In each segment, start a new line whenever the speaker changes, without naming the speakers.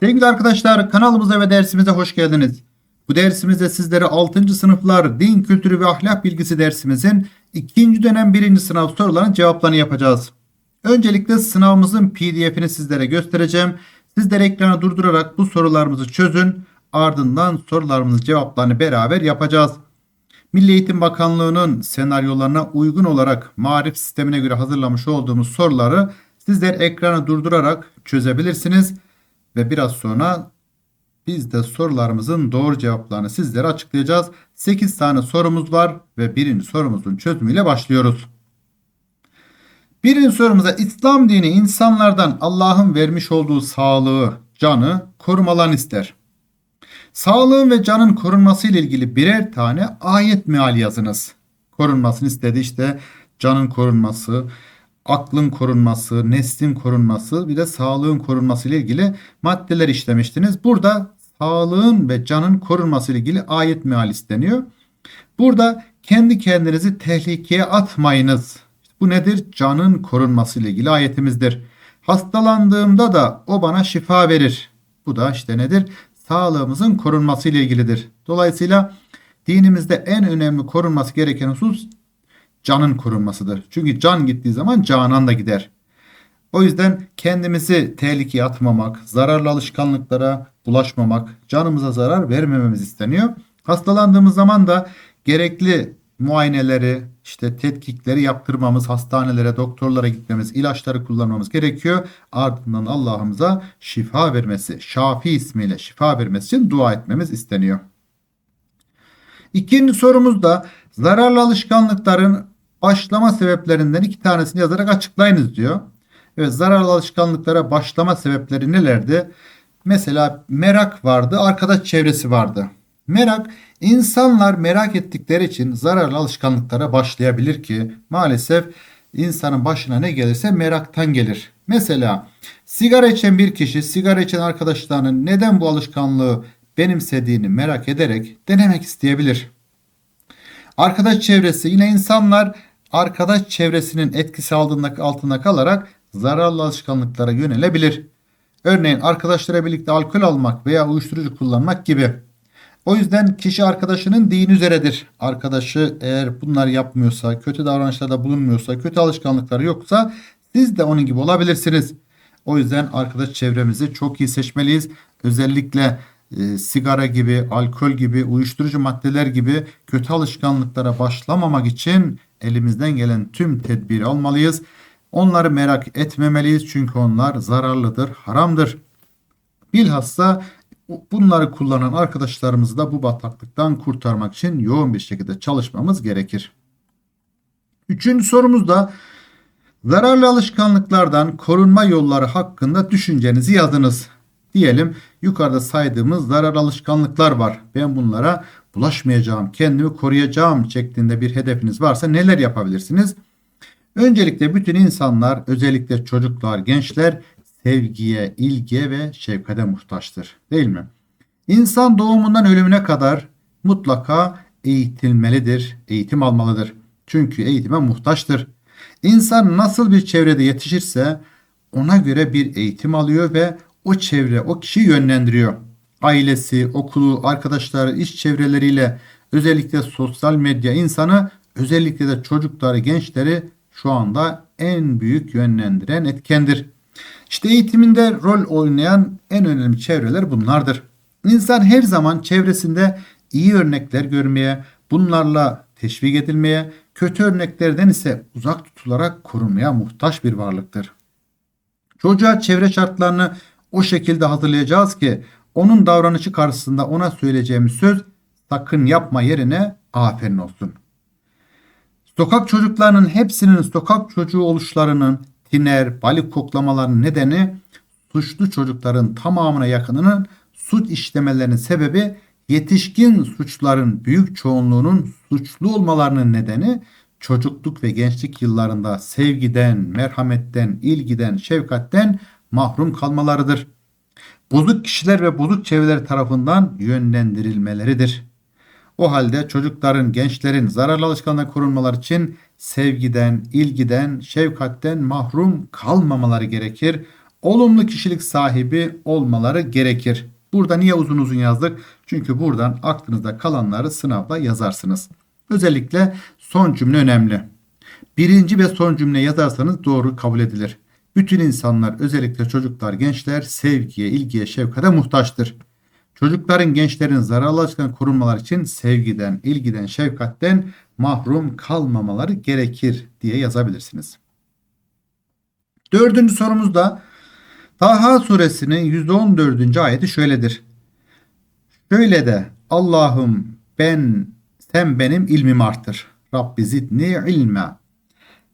Sevgili arkadaşlar kanalımıza ve dersimize hoş geldiniz. Bu dersimizde sizlere 6. sınıflar din kültürü ve ahlak bilgisi dersimizin 2. dönem 1. sınav sorularının cevaplarını yapacağız. Öncelikle sınavımızın pdf'ini sizlere göstereceğim. Sizler ekranı durdurarak bu sorularımızı çözün. Ardından sorularımızın cevaplarını beraber yapacağız. Milli Eğitim Bakanlığı'nın senaryolarına uygun olarak marif sistemine göre hazırlamış olduğumuz soruları sizler ekranı durdurarak çözebilirsiniz. Ve biraz sonra biz de sorularımızın doğru cevaplarını sizlere açıklayacağız. 8 tane sorumuz var ve birinci sorumuzun çözümüyle başlıyoruz. Birinci sorumuza İslam dini insanlardan Allah'ın vermiş olduğu sağlığı, canı korumalarını ister. Sağlığın ve canın korunması ile ilgili birer tane ayet meali yazınız. Korunmasını istedi işte canın korunması, aklın korunması, neslin korunması bir de sağlığın korunması ile ilgili maddeler işlemiştiniz. Burada sağlığın ve canın korunması ile ilgili ayet meali isteniyor. Burada kendi kendinizi tehlikeye atmayınız. Bu nedir? Canın korunması ile ilgili ayetimizdir. Hastalandığımda da o bana şifa verir. Bu da işte nedir? Sağlığımızın korunması ile ilgilidir. Dolayısıyla dinimizde en önemli korunması gereken husus canın korunmasıdır. Çünkü can gittiği zaman canan da gider. O yüzden kendimizi tehlikeye atmamak, zararlı alışkanlıklara bulaşmamak, canımıza zarar vermememiz isteniyor. Hastalandığımız zaman da gerekli muayeneleri, işte tetkikleri yaptırmamız, hastanelere, doktorlara gitmemiz, ilaçları kullanmamız gerekiyor. Ardından Allah'ımıza şifa vermesi, Şafi ismiyle şifa vermesi için dua etmemiz isteniyor. İkinci sorumuz da zararlı alışkanlıkların başlama sebeplerinden iki tanesini yazarak açıklayınız diyor. Evet zararlı alışkanlıklara başlama sebepleri nelerdi? Mesela merak vardı, arkadaş çevresi vardı. Merak, insanlar merak ettikleri için zararlı alışkanlıklara başlayabilir ki maalesef insanın başına ne gelirse meraktan gelir. Mesela sigara içen bir kişi sigara içen arkadaşlarının neden bu alışkanlığı benimsediğini merak ederek denemek isteyebilir. Arkadaş çevresi yine insanlar arkadaş çevresinin etkisi altında, kalarak zararlı alışkanlıklara yönelebilir. Örneğin arkadaşlara birlikte alkol almak veya uyuşturucu kullanmak gibi. O yüzden kişi arkadaşının din üzeredir. Arkadaşı eğer bunlar yapmıyorsa, kötü davranışlarda bulunmuyorsa, kötü alışkanlıkları yoksa siz de onun gibi olabilirsiniz. O yüzden arkadaş çevremizi çok iyi seçmeliyiz. Özellikle e, sigara gibi, alkol gibi, uyuşturucu maddeler gibi kötü alışkanlıklara başlamamak için elimizden gelen tüm tedbiri almalıyız. Onları merak etmemeliyiz çünkü onlar zararlıdır, haramdır. Bilhassa bunları kullanan arkadaşlarımızı da bu bataklıktan kurtarmak için yoğun bir şekilde çalışmamız gerekir. Üçüncü sorumuz da zararlı alışkanlıklardan korunma yolları hakkında düşüncenizi yazınız. Diyelim yukarıda saydığımız zarar alışkanlıklar var. Ben bunlara bulaşmayacağım, kendimi koruyacağım şeklinde bir hedefiniz varsa neler yapabilirsiniz? Öncelikle bütün insanlar, özellikle çocuklar, gençler sevgiye, ilgiye ve şefkate muhtaçtır. Değil mi? İnsan doğumundan ölümüne kadar mutlaka eğitilmelidir, eğitim almalıdır. Çünkü eğitime muhtaçtır. İnsan nasıl bir çevrede yetişirse ona göre bir eğitim alıyor ve o çevre o kişiyi yönlendiriyor. Ailesi, okulu, arkadaşları, iş çevreleriyle özellikle sosyal medya insanı özellikle de çocukları, gençleri şu anda en büyük yönlendiren etkendir. İşte eğitiminde rol oynayan en önemli çevreler bunlardır. İnsan her zaman çevresinde iyi örnekler görmeye, bunlarla teşvik edilmeye, kötü örneklerden ise uzak tutularak korunmaya muhtaç bir varlıktır. Çocuğa çevre şartlarını o şekilde hazırlayacağız ki onun davranışı karşısında ona söyleyeceğimiz söz sakın yapma yerine aferin olsun. Sokak çocuklarının hepsinin sokak çocuğu oluşlarının tiner, balık koklamalarının nedeni suçlu çocukların tamamına yakınının suç işlemelerinin sebebi yetişkin suçların büyük çoğunluğunun suçlu olmalarının nedeni çocukluk ve gençlik yıllarında sevgiden, merhametten, ilgiden, şefkatten mahrum kalmalarıdır. Bozuk kişiler ve bozuk çevreler tarafından yönlendirilmeleridir. O halde çocukların, gençlerin zararlı alışkanlığa korunmaları için sevgiden, ilgiden, şefkatten mahrum kalmamaları gerekir. olumlu kişilik sahibi olmaları gerekir. Burada niye uzun uzun yazdık? Çünkü buradan aklınızda kalanları sınavda yazarsınız. Özellikle son cümle önemli. Birinci ve son cümle yazarsanız doğru kabul edilir. Bütün insanlar özellikle çocuklar, gençler sevgiye, ilgiye, şefkate muhtaçtır. Çocukların, gençlerin zararlı alışkanlık korunmaları için sevgiden, ilgiden, şefkatten mahrum kalmamaları gerekir diye yazabilirsiniz. Dördüncü sorumuzda Taha suresinin %14. ayeti şöyledir. Şöyle de Allah'ım ben sen benim ilmimi artır. Rabbi zidni ilme.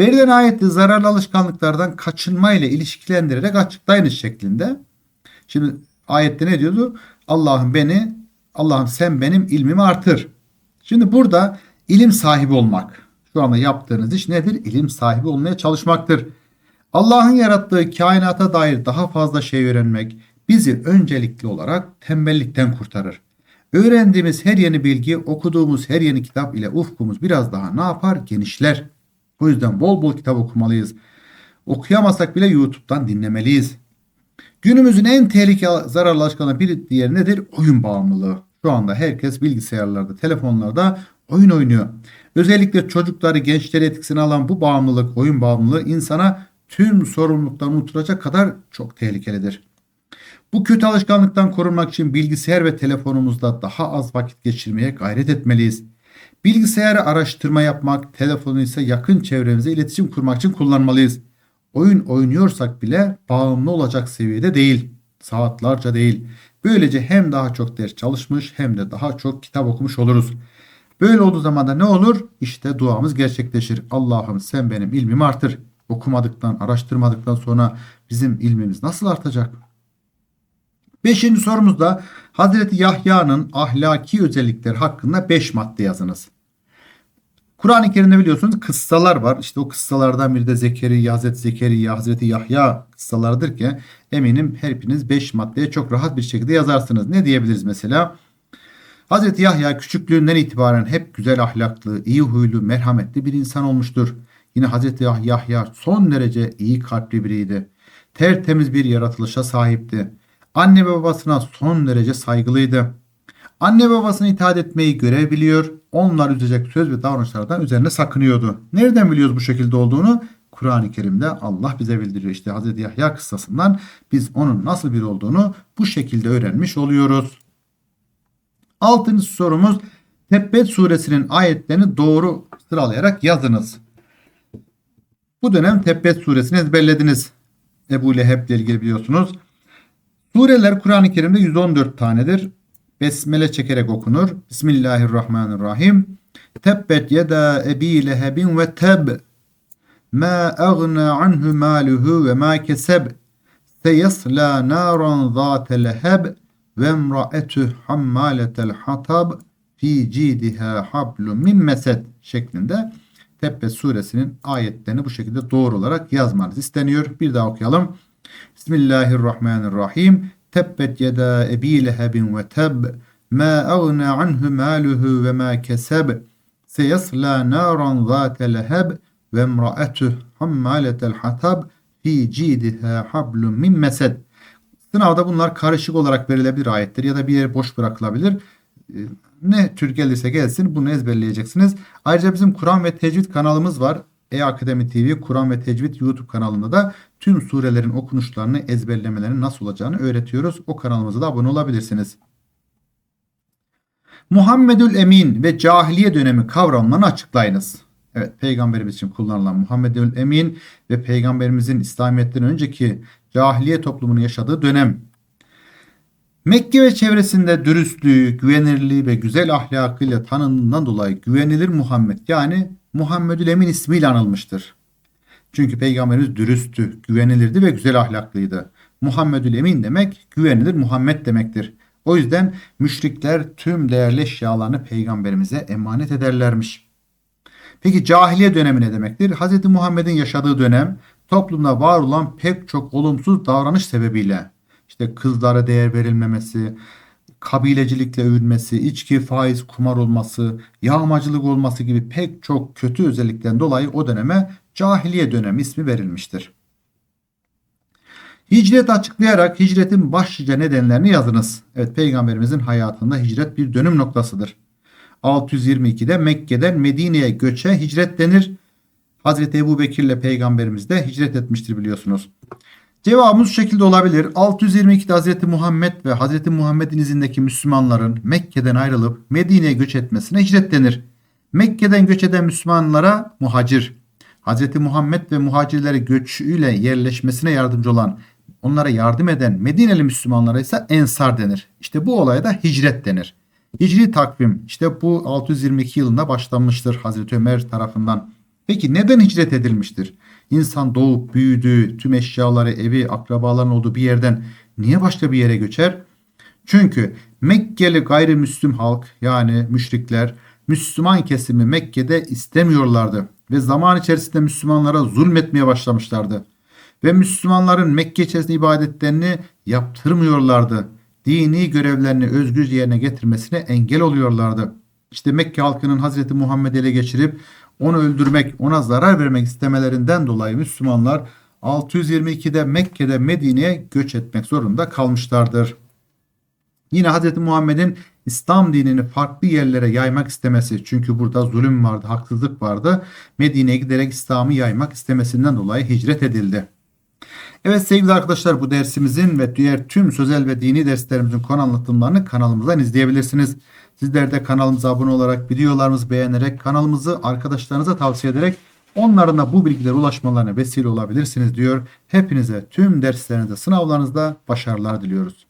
Verilen ayeti zararlı alışkanlıklardan kaçınma ile ilişkilendirerek açıklayınız şeklinde. Şimdi ayette ne diyordu? Allah'ım beni, Allah'ım sen benim ilmimi artır. Şimdi burada ilim sahibi olmak. Şu anda yaptığınız iş nedir? İlim sahibi olmaya çalışmaktır. Allah'ın yarattığı kainata dair daha fazla şey öğrenmek bizi öncelikli olarak tembellikten kurtarır. Öğrendiğimiz her yeni bilgi, okuduğumuz her yeni kitap ile ufkumuz biraz daha ne yapar? Genişler. O yüzden bol bol kitap okumalıyız. Okuyamasak bile YouTube'dan dinlemeliyiz. Günümüzün en tehlikeli zararlı alışkanlığı bir diğeri nedir? Oyun bağımlılığı. Şu anda herkes bilgisayarlarda, telefonlarda oyun oynuyor. Özellikle çocukları, gençleri etkisine alan bu bağımlılık, oyun bağımlılığı insana tüm sorumluluklarını unutturacak kadar çok tehlikelidir. Bu kötü alışkanlıktan korunmak için bilgisayar ve telefonumuzda daha az vakit geçirmeye gayret etmeliyiz. Bilgisayarı araştırma yapmak, telefonu ise yakın çevremize iletişim kurmak için kullanmalıyız. Oyun oynuyorsak bile bağımlı olacak seviyede değil. Saatlerce değil. Böylece hem daha çok ders çalışmış hem de daha çok kitap okumuş oluruz. Böyle olduğu zaman da ne olur? İşte duamız gerçekleşir. Allah'ım sen benim ilmimi artır. Okumadıktan, araştırmadıktan sonra bizim ilmimiz nasıl artacak? Beşinci sorumuzda Hazreti Yahya'nın ahlaki özellikleri hakkında 5 madde yazınız. Kur'an-ı Kerim'de biliyorsunuz kıssalar var. İşte o kıssalardan biri de Zekeriya, Hazreti Zekeriya, Hazreti Yahya kıssalarıdır ki eminim hepiniz 5 maddeye çok rahat bir şekilde yazarsınız. Ne diyebiliriz mesela? Hazreti Yahya küçüklüğünden itibaren hep güzel ahlaklı, iyi huylu, merhametli bir insan olmuştur. Yine Hazreti Yahya son derece iyi kalpli biriydi. Tertemiz bir yaratılışa sahipti. Anne ve babasına son derece saygılıydı. Anne babasına itaat etmeyi görev biliyor. Onlar üzecek söz ve davranışlardan üzerine sakınıyordu. Nereden biliyoruz bu şekilde olduğunu? Kur'an-ı Kerim'de Allah bize bildiriyor. İşte Hz. Yahya kıssasından biz onun nasıl bir olduğunu bu şekilde öğrenmiş oluyoruz. Altıncı sorumuz Tebbet suresinin ayetlerini doğru sıralayarak yazınız. Bu dönem Tebbet suresini ezberlediniz. Ebu Leheb ile ilgili biliyorsunuz. Sureler Kur'an-ı Kerim'de 114 tanedir. Besmele çekerek okunur. Bismillahirrahmanirrahim. Tebbet yeda ebi lehebin ve teb. Ma agna anhu maluhu ve ma keseb. Seyasla naran zâte leheb ve emraetuh hammaletel hatab fi cidiha hablum min mesed şeklinde Tebbet suresinin ayetlerini bu şekilde doğru olarak yazmanız isteniyor. Bir daha okuyalım. Bismillahirrahmanirrahim. Tebbet yeda ebi lehebin ve teb. Ma agna anhu maluhu ve ma keseb. Seyasla naran zâte leheb ve emraetuh hammaletel hatab fi cidiha hablum min mesed. Sınavda bunlar karışık olarak verilebilir ayetler ya da bir yer boş bırakılabilir. Ee, ne tür gelirse gelsin bunu ezberleyeceksiniz. Ayrıca bizim Kur'an ve Tecvid kanalımız var. E-Akademi TV, Kur'an ve Tecvid YouTube kanalında da tüm surelerin okunuşlarını, ezberlemelerin nasıl olacağını öğretiyoruz. O kanalımıza da abone olabilirsiniz. Muhammedül Emin ve cahiliye dönemi kavramlarını açıklayınız. Evet, peygamberimiz için kullanılan Muhammedül Emin ve peygamberimizin İslamiyet'ten önceki cahiliye toplumunun yaşadığı dönem. Mekke ve çevresinde dürüstlüğü, güvenirliği ve güzel ahlakıyla tanındığından dolayı güvenilir Muhammed yani Muhammedül Emin ismiyle anılmıştır. Çünkü peygamberimiz dürüsttü, güvenilirdi ve güzel ahlaklıydı. Muhammedül Emin demek güvenilir Muhammed demektir. O yüzden müşrikler tüm değerli eşyalarını peygamberimize emanet ederlermiş. Peki cahiliye dönemi ne demektir? Hz. Muhammed'in yaşadığı dönem toplumda var olan pek çok olumsuz davranış sebebiyle işte kızlara değer verilmemesi, kabilecilikle övülmesi, içki, faiz, kumar olması, yağmacılık olması gibi pek çok kötü özellikten dolayı o döneme cahiliye dönemi ismi verilmiştir. Hicret açıklayarak hicretin başlıca nedenlerini yazınız. Evet peygamberimizin hayatında hicret bir dönüm noktasıdır. 622'de Mekke'den Medine'ye göçe hicret denir. Hazreti Ebu Bekir ile peygamberimiz de hicret etmiştir biliyorsunuz. Cevabımız şu şekilde olabilir. 622'de Hazreti Muhammed ve Hazreti Muhammed'in izindeki Müslümanların Mekke'den ayrılıp Medine'ye göç etmesine hicret denir. Mekke'den göç eden Müslümanlara muhacir, Hazreti Muhammed ve muhacirlere göçüyle yerleşmesine yardımcı olan, onlara yardım eden Medineli Müslümanlara ise ensar denir. İşte bu olaya da hicret denir. Hicri takvim işte bu 622 yılında başlanmıştır Hazreti Ömer tarafından. Peki neden hicret edilmiştir? İnsan doğup büyüdüğü, tüm eşyaları, evi, akrabaların olduğu bir yerden niye başka bir yere göçer? Çünkü Mekkeli gayrimüslim halk yani müşrikler Müslüman kesimi Mekke'de istemiyorlardı ve zaman içerisinde Müslümanlara zulmetmeye başlamışlardı. Ve Müslümanların Mekke içerisinde ibadetlerini yaptırmıyorlardı. Dini görevlerini özgürce yerine getirmesine engel oluyorlardı. İşte Mekke halkının Hazreti Muhammed'i ele geçirip onu öldürmek, ona zarar vermek istemelerinden dolayı Müslümanlar 622'de Mekke'de Medine'ye göç etmek zorunda kalmışlardır. Yine Hz. Muhammed'in İslam dinini farklı yerlere yaymak istemesi çünkü burada zulüm vardı, haksızlık vardı. Medine'ye giderek İslam'ı yaymak istemesinden dolayı hicret edildi. Evet sevgili arkadaşlar bu dersimizin ve diğer tüm sözel ve dini derslerimizin konu anlatımlarını kanalımızdan izleyebilirsiniz. Sizler de kanalımıza abone olarak videolarımızı beğenerek kanalımızı arkadaşlarınıza tavsiye ederek onların da bu bilgilere ulaşmalarına vesile olabilirsiniz diyor. Hepinize tüm derslerinizde sınavlarınızda başarılar diliyoruz.